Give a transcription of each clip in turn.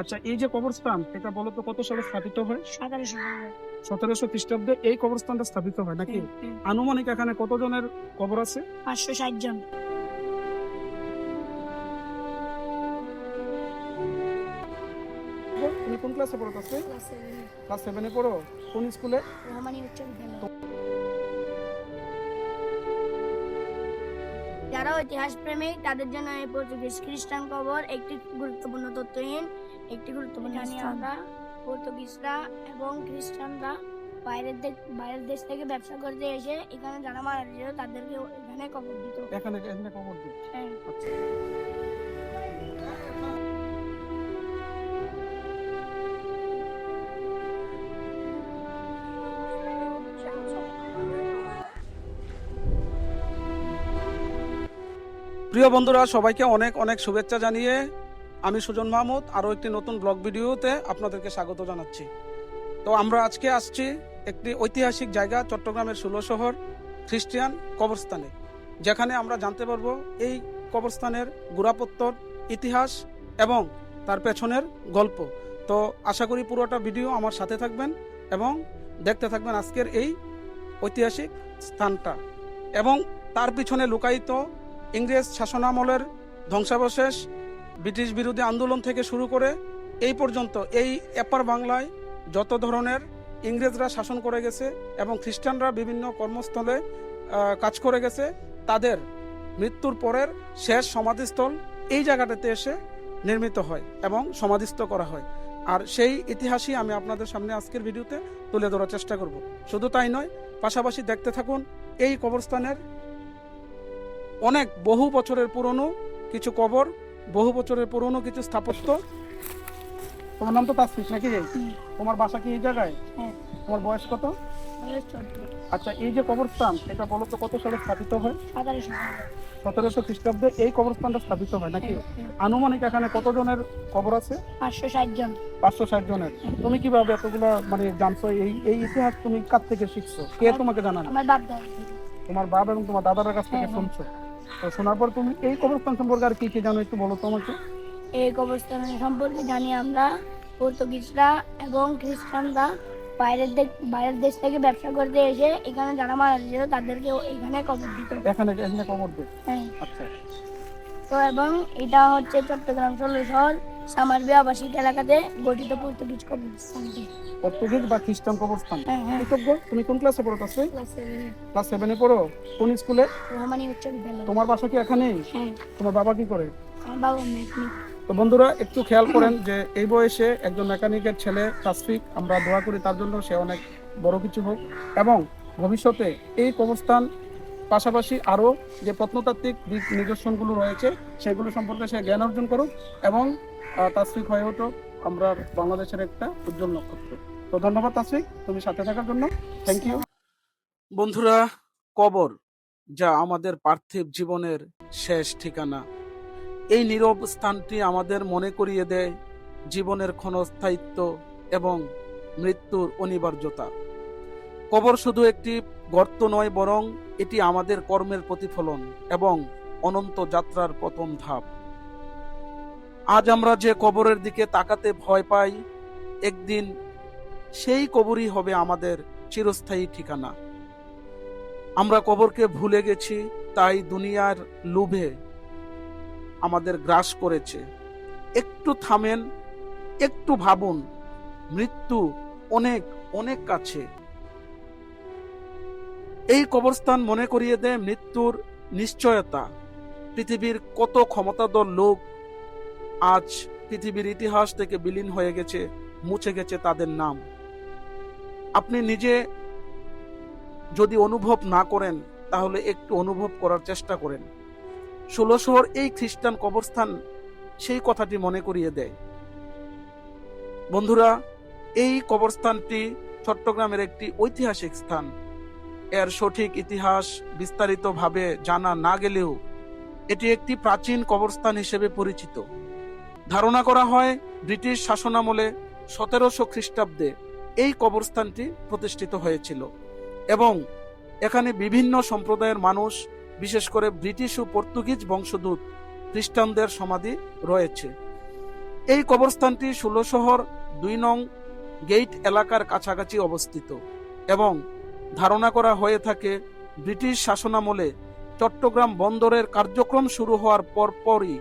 আচ্ছা এই যে কবরস্থান এটা বলো তো কত সালে স্থাপিত হয়? সতেরোশো খ্রিস্টাব্দে এই কবরস্থানটা স্থাপিত হয় নাকি? আনুমানিক এখানে কতজনের কবর আছে? পাঁচশো ষাট জন। তুমি কোন ক্লাসে পড়ো তাতে ক্লাস সেভেনে পড়ো? কোন স্কুলে? যারা ইতিহাস প্রেমিক তাদের জন্য এই পর্তুগিজ খ্রিস্টান কবর একটি গুরুত্বপূর্ণ তথ্যহীন একটি গুরুত্বপূর্ণ জানি আমরা পর্তুগিজরা এবং খ্রিস্টানরা বাইরের দেশ বাইরের দেশ থেকে ব্যবসা করতে এসে এখানে যারা মারা গেছিল তাদেরকে এখানে কবর দিত। এখানে এখানে কবর দিই হ্যাঁ। আচ্ছা। প্রিয় বন্ধুরা সবাইকে অনেক অনেক শুভেচ্ছা জানিয়ে আমি সুজন মাহমুদ, আরও একটি নতুন ব্লগ ভিডিওতে আপনাদেরকে স্বাগত জানাচ্ছি। তো আমরা আজকে আসছি একটি ঐতিহাসিক জায়গা, চট্টগ্রামের ষোলো শহর, খ্রিস্টিয়ান কবরস্থানে, যেখানে আমরা জানতে পারব এই কবরস্থানের গোড়াপত্তর, ইতিহাস এবং তার পেছনের গল্প। তো আশা করি পুরোটা ভিডিও আমার সাথে থাকবেন এবং দেখতে থাকবেন আজকের এই ঐতিহাসিক স্থানটা। এবং তার পিছনে লুকায়িত ইংরেজ শাসনামলের ধ্বংসাবশেষ ব্রিটিশ বিরোধী আন্দোলন থেকে শুরু করে এই পর্যন্ত এই এপার বাংলায় যত ধরনের ইংরেজরা শাসন করে গেছে এবং খ্রিস্টানরা বিভিন্ন কর্মস্থলে কাজ করে গেছে, তাদের মৃত্যুর পরের শেষ সমাধিস্থল এই জায়গাটাতে এসে নির্মিত হয় এবং সমাধিস্থ করা হয়। আর সেই ইতিহাসই আমি আপনাদের সামনে আজকের ভিডিওতে তুলে ধরার চেষ্টা করব। শুধু তাই নয়, পাশাপাশি দেখতে থাকুন, এই কবরস্থানের অনেক বহু বছরের পুরনো কিছু কবর বহু বছরের পুরনো কিছু স্থাপত্য? তোমার নাম তো তাসফিস নাকি। তোমার বাসা কি এই জায়গায়? হ্যাঁ। তোমার বয়স কত? আচ্ছা এই যে কবরস্থান এটা বলো তো কত সালে স্থাপিত হয়? সতেরোশো। খ্রিস্টাব্দে এই কবরস্থানটা স্থাপিত হয় নাকি? আনুমানিক এখানে কতজনের কবর আছে? পাঁচশো ষাট জন। পাঁচশো ষাট জনের। তুমি কীভাবে এতগুলা মানে জানছো এই এই ইতিহাস তুমি কার থেকে শিখছো? কে তোমাকে জানানো তোমার বাবা এবং তোমার দাদার কাছ থেকে হ্যাঁ, হ্যাঁ। শুনছো? তো শোনার পর তুমি এই কবরস্থান সম্পর্কে আর কি কি জানো একটু বলো তো আমাকে? এই কবরস্থান সম্পর্কে জানি আমরা পর্তুগিজরা এবং খ্রিস্টানরা বাইরের দেশ বাইরের দেশ থেকে ব্যবসা করতে এসে এখানে যারা মারা গেছিল তাদেরকে এখানে কবর দিত এখানে এখানে কবর দিত হ্যাঁ। আচ্ছা। তো এবং এটা হচ্ছে চট্টগ্রাম ষোলো শহর। সামারবি আবাসিক এলাকাতে গঠিত পর্তুগিজ কবরস্থানটি পর্তুগিজ বা খ্রিস্টান কবরস্থান? হ্যাঁ হ্যাঁ। কৃতজ্ঞ? তুমি কোন ক্লাসে পড়ো ক্লাস ক্লাস সেভেনে পড়ো? কোন স্কুলে রহমানি উচ্চ বিদ্যালয়। তোমার বাসা কি এখানেই হ্যাঁ। তোমার বাবা কি করে? বাবা মেকনিক। তো বন্ধুরা একটু খেয়াল করেন যে এই বয়সে একজন মেকানিকের ছেলে তাসফিক আমরা দোয়া করি তার জন্য সে অনেক বড় কিছু হোক। এবং ভবিষ্যতে এই কবরস্থান পাশাপাশি আরও যে প্রত্নতাত্ত্বিক দিক নিদর্শনগুলো রয়েছে, সেগুলো সম্পর্কে সে জ্ঞান অর্জন করুক এবং তাসফিক হয়ে উঠুক। আমরা বাংলাদেশের একটা উজ্জ্বল নক্ষত্র। তো ধন্যবাদ তাসফিক তুমি সাথে থাকার জন্য। থ্যাংক ইউ বন্ধুরা, কবর যা আমাদের পার্থিব জীবনের শেষ ঠিকানা। এই নীরব স্থানটি আমাদের মনে করিয়ে দেয় জীবনের ক্ষণস্থায়িত্ব এবং মৃত্যুর অনিবার্যতা। কবর শুধু একটি গর্ত নয় বরং এটি আমাদের কর্মের প্রতিফলন এবং অনন্ত যাত্রার প্রথম ধাপ। আজ আমরা যে কবরের দিকে তাকাতে ভয় পাই, একদিন সেই কবরই হবে আমাদের চিরস্থায়ী ঠিকানা। আমরা কবরকে ভুলে গেছি, তাই দুনিয়ার লোভে আমাদের গ্রাস করেছে। একটু থামেন, একটু ভাবুন, মৃত্যু অনেক অনেক কাছে। এই কবরস্থান মনে করিয়ে দেয় মৃত্যুর নিশ্চয়তা। পৃথিবীর কত ক্ষমতাধর লোক আজ পৃথিবীর ইতিহাস থেকে বিলীন হয়ে গেছে, মুছে গেছে তাদের নাম। আপনি নিজে যদি অনুভব না করেন, তাহলে একটু অনুভব করার চেষ্টা করেন। ষোলোশোর এই খ্রিস্টান কবরস্থান সেই কথাটি মনে করিয়ে দেয়। বন্ধুরা, এই কবরস্থানটি চট্টগ্রামের একটি ঐতিহাসিক স্থান। এর সঠিক ইতিহাস বিস্তারিতভাবে জানা না গেলেও এটি একটি প্রাচীন কবরস্থান হিসেবে পরিচিত। ধারণা করা হয় ব্রিটিশ শাসনামলে সতেরোশো খ্রিস্টাব্দে এই কবরস্থানটি প্রতিষ্ঠিত হয়েছিল এবং এখানে বিভিন্ন সম্প্রদায়ের মানুষ, বিশেষ করে ব্রিটিশ ও পর্তুগিজ বংশোদ্ভূত খ্রিস্টানদের সমাধি রয়েছে। এই কবরস্থানটি ষোলো শহর, দুই নং গেইট এলাকার কাছাকাছি অবস্থিত এবং ধারণা করা হয়ে থাকে, ব্রিটিশ শাসনামলে চট্টগ্রাম বন্দরের কার্যক্রম শুরু হওয়ার পরপরই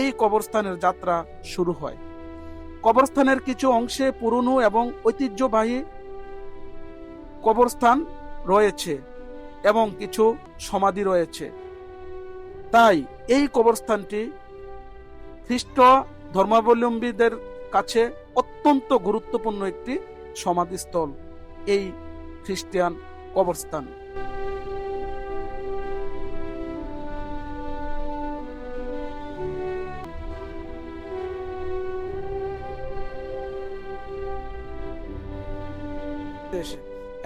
এই কবরস্থানের যাত্রা শুরু হয়। কবরস্থানের কিছু অংশে পুরনো এবং ঐতিহ্যবাহী কবরস্থান রয়েছে এবং কিছু সমাধি রয়েছে। তাই এই কবরস্থানটি খ্রিস্ট ধর্মাবলম্বীদের কাছে অত্যন্ত গুরুত্বপূর্ণ একটি সমাধিস্থল, এই খ্রিস্টান কবরস্থান।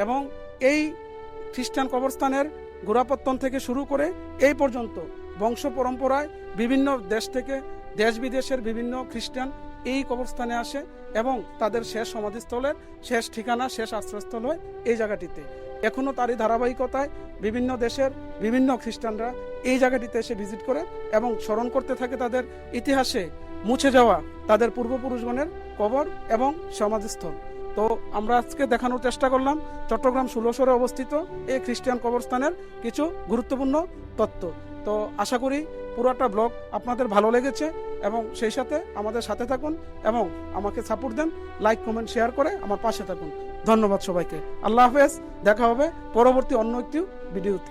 এবং এই খ্রিস্টান কবরস্থানের গোড়াপত্তন থেকে শুরু করে এই পর্যন্ত বংশ পরম্পরায় বিভিন্ন দেশ থেকে দেশ বিদেশের বিভিন্ন খ্রিস্টান এই কবরস্থানে আসে এবং তাদের শেষ সমাধিস্থলের শেষ ঠিকানা, শেষ আশ্রয়স্থল হয় এই জায়গাটিতে। এখনও তারই ধারাবাহিকতায় বিভিন্ন দেশের বিভিন্ন খ্রিস্টানরা এই জায়গাটিতে এসে ভিজিট করে এবং স্মরণ করতে থাকে তাদের ইতিহাসে মুছে যাওয়া তাদের পূর্বপুরুষগণের কবর এবং সমাধিস্থল। তো আমরা আজকে দেখানোর চেষ্টা করলাম চট্টগ্রাম ষোলশরে অবস্থিত এই খ্রিস্টান কবরস্থানের কিছু গুরুত্বপূর্ণ তত্ত্ব। তো আশা করি পুরোটা ব্লগ আপনাদের ভালো লেগেছে এবং সেই সাথে আমাদের সাথে থাকুন এবং আমাকে সাপোর্ট দেন লাইক কমেন্ট শেয়ার করে আমার পাশে থাকুন। ধন্যবাদ সবাইকে। আল্লাহ হাফেজ। দেখা হবে পরবর্তী অন্য একটি ভিডিওতে